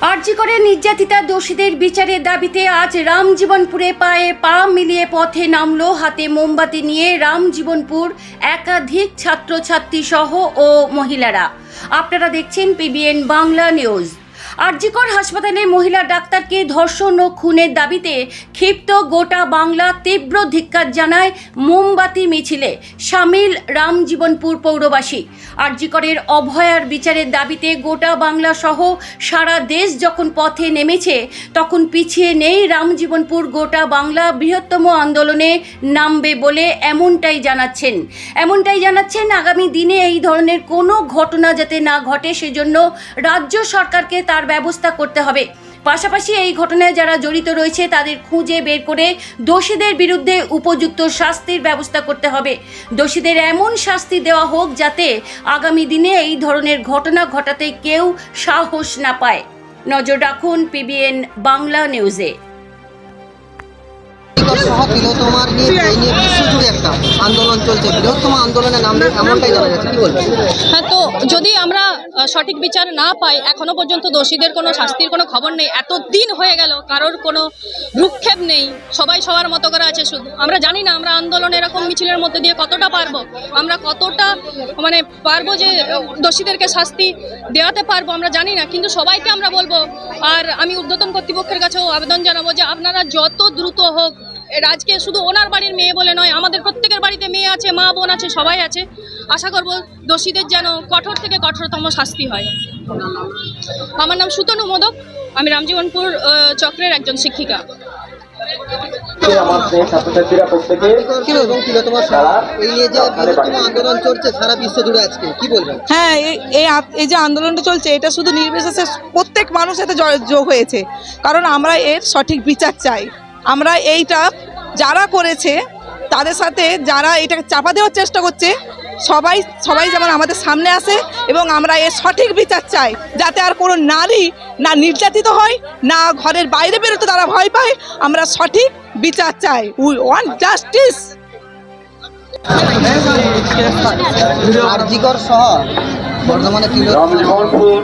আরজিকরে নির্যাতিতা দোষীদের বিচারের দাবিতে আজ রামজীবনপুরে পায়ে পা মিলিয়ে পথে নামলো হাতে মোমবাতি নিয়ে রামজীবনপুর একাধিক ছাত্রছাত্রী সহ ও মহিলারা। আপনারা দেখছেন পিবিএন বাংলা নিউজ। আরজিকর হাসপাতালে মহিলা ডাক্তারকে ধর্ষণ ও খুনের দাবিতে ক্ষিপ্ত গোটা বাংলা তীব্র ধিক্কার জানায় মোমবাতি মিছিলে। সামিল রামজীবনপুর পৌরবাসী। আরজিকরের অভয়ার বিচারের দাবিতে গোটা বাংলা সহ সারা দেশ যখন পথে নেমেছে, তখন পিছিয়ে নেই রামজীবনপুর গোটা বাংলা বৃহত্তম আন্দোলনে নামবে বলে এমনটাই জানাচ্ছেন। এমনটাই জানাচ্ছেন আগামী দিনে এই ধরনের কোনো ঘটনা যাতে না ঘটে, সেজন্য রাজ্য সরকারকে তার ব্যবস্থা করতে হবে। পাশাপাশি এই ঘটনায় যারা জড়িত রয়েছে, তাদের খুঁজে বের করে দোষীদের বিরুদ্ধে উপযুক্ত শাস্তির ব্যবস্থা করতে হবে। দোষীদের এমন শাস্তি দেওয়া হোক যাতে আগামী দিনে এই ধরনের ঘটনা ঘটাতে কেউ সাহস না পায়। নজর রাখুন পিবিএন বাংলা নিউজে। সহ তিলোতমার নিয়ে এই নিয়ে বিশ্বজুড়ে একটা আন্দোলন চলছে। বৃহত্তম আন্দোলনে নামবে এমনটাই জানা যাচ্ছে। কি বলবেন? হ্যাঁ তো যদি আমরা সঠিক বিচার না পাই এখনও পর্যন্ত দোষীদের কোনো শাস্তির কোনো খবর নেই। এত দিন হয়ে গেল কারোর কোনো ভ্রুক্ষেপ নেই। সবাই সবার মতো করে আছে শুধু। আমরা জানি না আমরা আন্দোলন এরকম মিছিলের মধ্যে দিয়ে কতটা পারব। আমরা কতটা মানে পারব যে দোষীদেরকে শাস্তি দেওয়াতে পারব আমরা জানি না। কিন্তু সবাইকে আমরা বলব আর আমি ঊর্ধ্বতন কর্তৃপক্ষের কাছেও আবেদন জানাব যে আপনারা যত দ্রুত হোক আজকে শুধু ওনার বাড়ির মেয়ে বলে নয় আমাদের প্রত্যেকের বাড়িতে মেয়ে আছে মা বোন আছে সবাই আছে। আশা করব দোষীদের যেন কঠোর থেকে কঠোরতম শাস্তি হয়। আমার নাম সুতনু মোদক আমি রামজীবনপুর চক্রের একজন শিক্ষিকা। আমাদের ছাত্রছাত্রীরা প্রত্যেকে? আরজিকর এবং তিলোতমা সহ এই যে বৃহত্তম আন্দোলন চলছে সারা বিশ্ব জুড়ে আজকে কি বলবেন? হ্যাঁ এই- এই আ- এই যে আন্দোলনটা চলছে এটা শুধু নির্বিশেষে প্রত্যেক মানুষ এতে যোগ হয়েছে। কারণ আমরা এর সঠিক বিচার চাই। আমরা এইটা যারা করেছে তাদের সাথে যারা এটাকে চাপা দেওয়ার চেষ্টা করছে সবাই সবাই যেমন আমাদের সামনে আসে এবং আমরা এর সঠিক বিচার চাই যাতে আর কোনো নারী না নির্যাতিত হয় না ঘরের বাইরে বেরোতে তারা ভয় পায় আমরা সঠিক বিচার চাই। উই ওয়ান্ট জাস্টিস আরজিকর সহ বর্ধমানে তিলোতমা রামজীবনপুর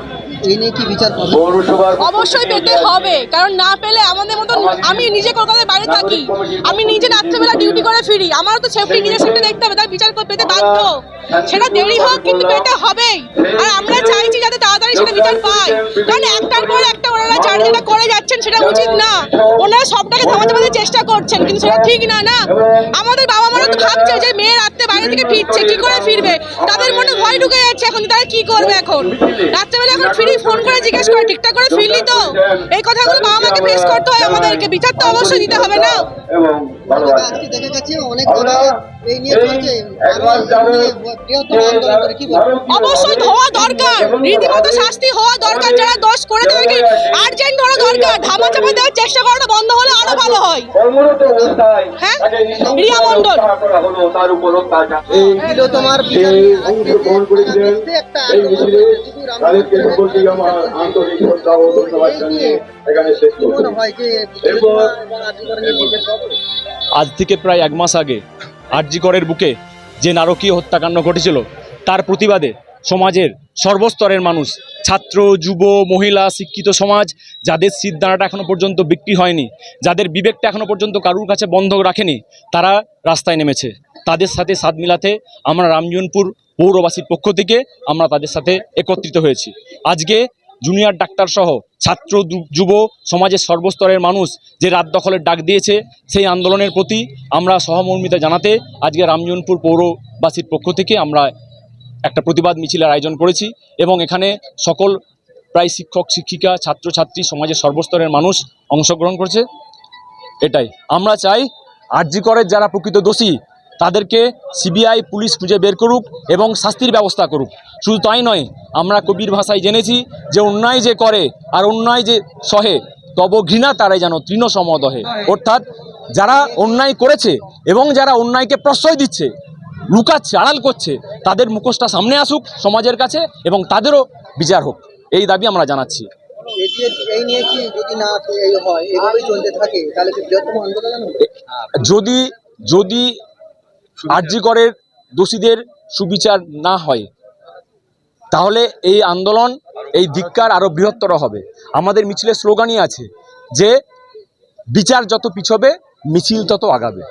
এই নিয়ে কি বিচার অবশ্যই পেতে হবে কারণ না পেলে আমাদের মতন আমি নিজে কলকাতায় বাইরে থাকি আমি নিজে রাত্রেবেলা ডিউটি করে ফিরি আমারও তো সেফটি নিজের সেফটি দেখতে হবে তাই বিচার করে পেতে বাধ্য। সেটা দেরি হোক কিন্তু পেতে হবেই। আর আমরা চাইছি যাতে তাড়াতাড়ি সেটা বিচার পাই কারণ একটার পর একটা ওনারা চার যেটা করে যাচ্ছেন সেটা উচিত না। ওনারা সবটাকে থামাতে থামাতে চেষ্টা করছেন কিন্তু সেটা ঠিক না না। আমাদের বাবা মারা তো ভাবছে যে মেয়ে রাত্রে বাইরে থেকে ফিরছে, কি করে ফিরবে? তাদের মনে ভয় ঢুকে যাচ্ছে এখন, তারা কি করবে এখন? রাত্রেবেলা এখন ফিরি ফোন করে জিজ্ঞেস করে, ঠিকঠাক করে ফিরলি তো? এই কথাগুলো বাবা মাকে ফেস করতে হয় আমাদেরকে, বিচার তো অবশ্যই দিতে হবে না? এবং ভালোবাসা অবশ্যই হওয়া দরকার। রীতিমতো শাস্তি হওয়া দরকার যারা দোষ করে তাদেরকে আর্জেন্ট ধরা দরকার। ধামা চাপা দেওয়ার চেষ্টা করাটা বন্ধ হলে আরও ভালো হয়। হ্যাঁ? রিয়া করেছিলেন যে একটা তাদেরকে সকলকেই আমার আন্তরিক শ্রদ্ধা ও ধন্যবাদ জানিয়ে এখানে শেষ করছি। আজ থেকে প্রায় এক মাস আগে আরজিকরের বুকে যে নারকীয় হত্যাকাণ্ড ঘটেছিল, তার প্রতিবাদে সমাজের সর্বস্তরের মানুষ, ছাত্র, যুব, মহিলা, শিক্ষিত সমাজ, যাদের সিদ্ধানাটা এখনও পর্যন্ত বিক্রি হয়নি, যাদের বিবেকটা এখনও পর্যন্ত কারুর কাছে বন্ধ রাখেনি, তারা রাস্তায় নেমেছে। তাদের সাথে সাথ মিলাতে আমরা রামজীবনপুর পৌরবাসীর পক্ষ থেকে আমরা তাদের সাথে একত্রিত হয়েছি। আজকে জুনিয়র ডাক্তার সহ ছাত্র যুব সমাজের সর্বস্তরের মানুষ যে রাত দখলের ডাক দিয়েছে, সেই আন্দোলনের প্রতি আমরা সহমর্মিতা জানাতে আজকে রামজনপুর পৌরবাসীর পক্ষ থেকে আমরা একটা প্রতিবাদ মিছিলের আয়োজন করেছি এবং এখানে সকল প্রায় শিক্ষক, শিক্ষিকা, ছাত্রছাত্রী সমাজের সর্বস্তরের মানুষ অংশগ্রহণ করছে। এটাই। আমরা চাই আরজিকরের যারা প্রকৃত দোষী তাদেরকে সিবিআই পুলিশ খুঁজে বের করুক এবং শাস্তির ব্যবস্থা করুক। শুধু তাই নয় আমরা কবির ভাষায় জেনেছি যে অন্যায় যে করে আর অন্যায় যে সহে তব ঘৃণা তারাই যেন তৃণ সমদহে। অর্থাৎ যারা অন্যায় করেছে এবং যারা অন্যায়কে প্রশ্রয় দিচ্ছে লুকাচ্ছে আড়াল করছে তাদের মুখোশটা সামনে আসুক সমাজের কাছে এবং তাদেরও বিচার হোক। এই দাবি আমরা জানাচ্ছি। যদি যদি যদি আরজিকরের দোষীদের সুবিচার না হয়, তাহলে এই আন্দোলন, এই ধিক্কার আরও বৃহত্তর হবে। আমাদের মিছিলের স্লোগানই আছে যে, বিচার যত পিছবে, মিছিল তত আগাবে।